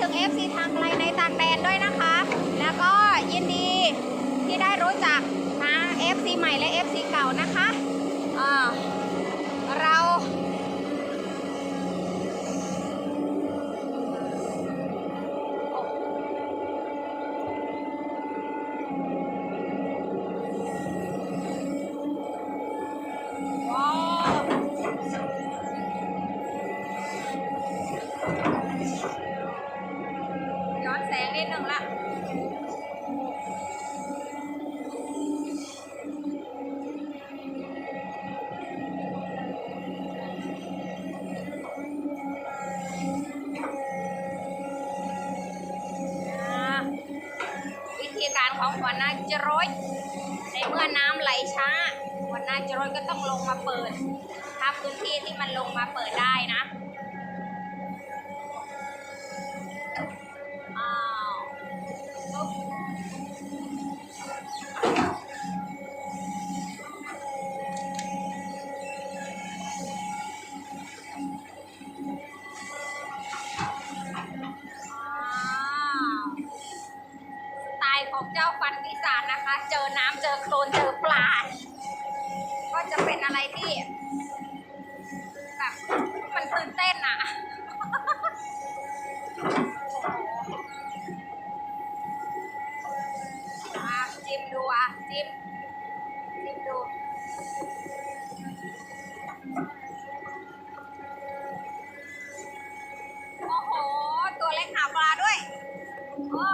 ถึง FC ทางไกลในต่างแดนด้วยนะคะ แล้วก็ยินดีที่ได้รู้จักนะ FC ใหม่และ FC เก่านะคะอ่า ของหัวหน้าจรดในเมื่อน้ำไหลช้าหัวหน้าจรดก็ต้องลงมาเปิดถ้าพื้นที่ที่มันลงมาเปิดได้นะ อโคลนเจอปลา ก็จะเป็นอะไรที่แบบมันตื่นเต้นอะ่ะจิ้มดูอะจิ้มจิ้มดูโอ้โห ตัวเล็กหาปลาด้วย โอ้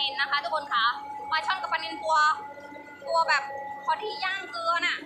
นินนะคะ ทุกคนคะปลาช่อนกับปลานินตัว ตัวแบบพอที่ย่างเกลือน่ะ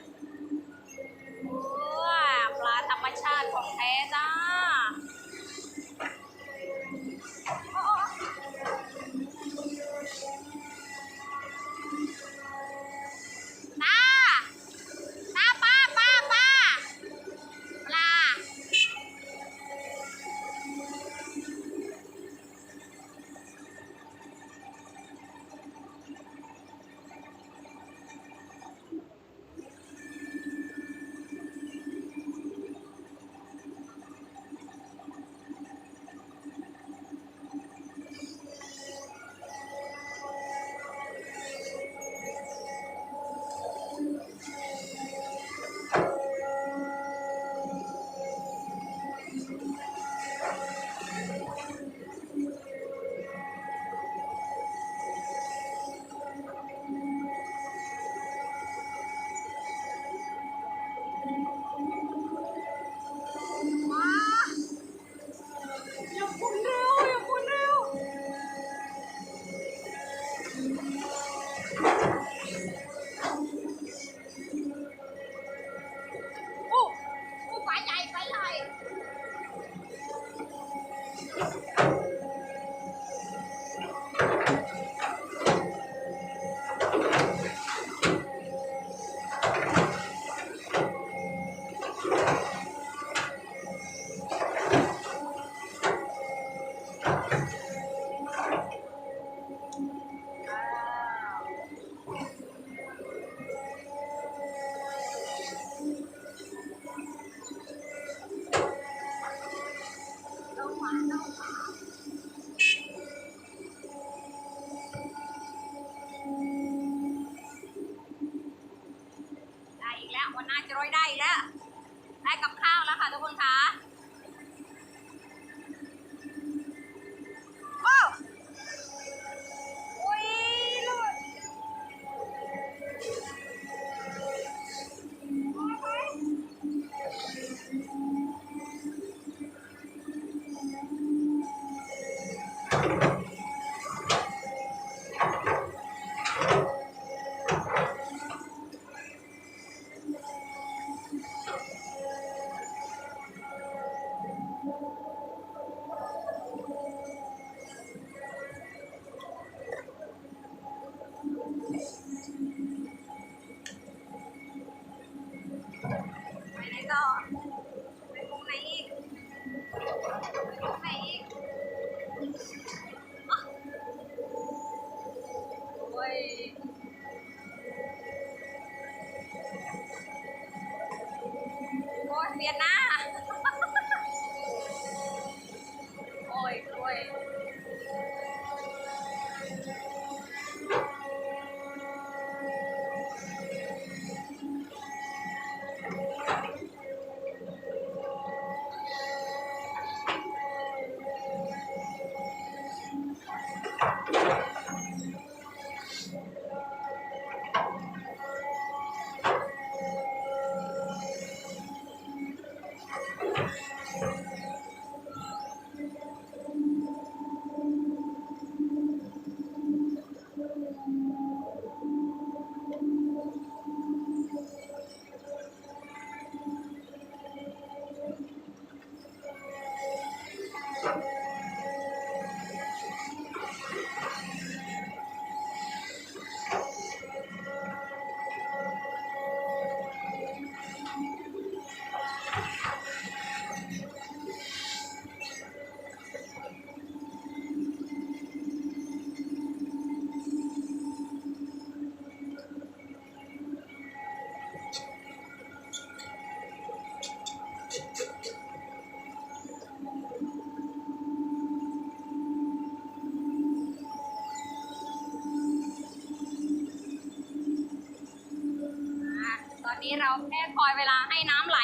นี้เราแค่คอยเวลาให้น้ำไหล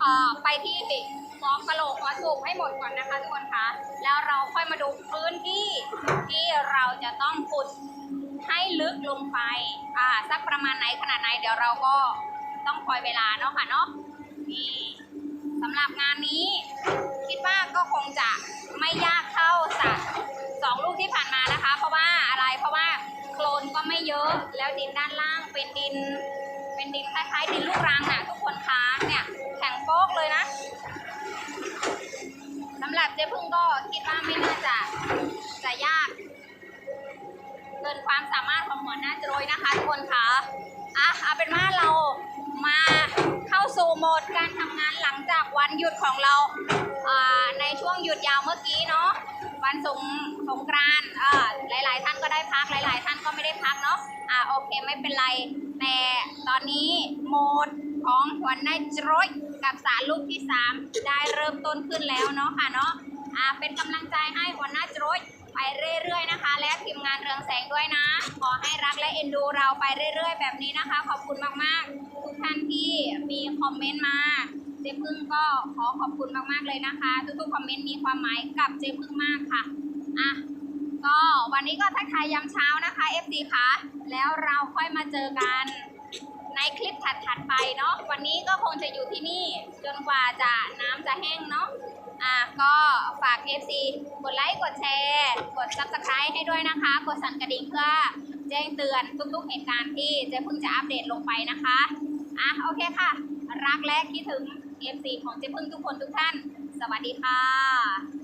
เอ่อไปที่มองกะโหลกหัวสูบให้หมดก่อนนะคะทุกคนคะแล้วเราค่อยมาดูพื้นที่ที่เราจะต้องขุดให้ลึกลงไปอ่าสักประมาณไหนขนาดไหนเดี๋ยวเราก็ต้องคอยเวลาเนาะค่ะเนาะนี่สำหรับงานนี้ คิดว่าก็คงจะไม่ยากเท่าสักสองลูกที่ผ่านมานะคะ เพราะว่าอะไรเพราะว่าโคลนก็ไม่เยอะแล้วดินด้านล่างเป็นดิน เป็นดินคล้ายๆดินลูกรังน่ะทุกคนคะเนี่ยแข็งโป๊กเลยนะสำหรับเจ๊พึ่งก็คิดว่าไม่น่าจะจะยาก เกินความสามารถของหัวหน้าโจยนะคะทุกคนคะอะเอาเป็นว่าเรามาเข้าสู่โหมดการทำงานหลังจากวันหยุดของเราในช่วงหยุดยาวเมื่อกี้เนาะวันสงสงกรานต์อ่าหลาย ๆ ท่านก็ได้พักหลาย ๆ ท่านก็ไม่ได้พักเนาะอ่าโอเคไม่เป็นไร แต่ตอนนี้โหมดของหัวหน้าโจยกับสารลูกที่ 3 ได้เริ่มต้นขึ้นแล้วเนาะค่ะเนาะอ่าเป็นกำลังใจให้หัวหน้าโจยไปเรื่อยๆนะคะ และทีมงานเรืองแสงด้วยนะ ขอให้รักและเอ็นดูเราไปเรื่อย ๆ แบบนี้นะคะ ขอบคุณมากๆ ทุกท่านที่มีคอมเมนต์มาเจ๊พึ่งก็ขอขอบคุณมากๆเลยนะคะ ทุกๆคอมเมนต์มีความหมายกับเจ๊พึ่งมากค่ะอะ ก็วันนี้ก็ทักทายยามเช้านะคะ FD คะแล้วเราค่อยมาเจอกันในคลิปถัดๆไปเนาะวันนี้ก็คงจะอยู่ที่นี่จนกว่าจะน้ำจะแห้งเนาะอะก็ฝาก FC กดไลค์กดแชร์ กด Subscribe ให้ด้วยนะคะ กดสั่นกระดิ่งเพื่อแจ้งเตือนทุกๆเหตุการณ์ที่เจ๊เพิ่งจะอัปเดตลงไปนะคะอะโอเคค่ะ รักและคิดถึง FC ของเจ๊พึ่งทุกคนทุกท่าน สวัสดีค่ะ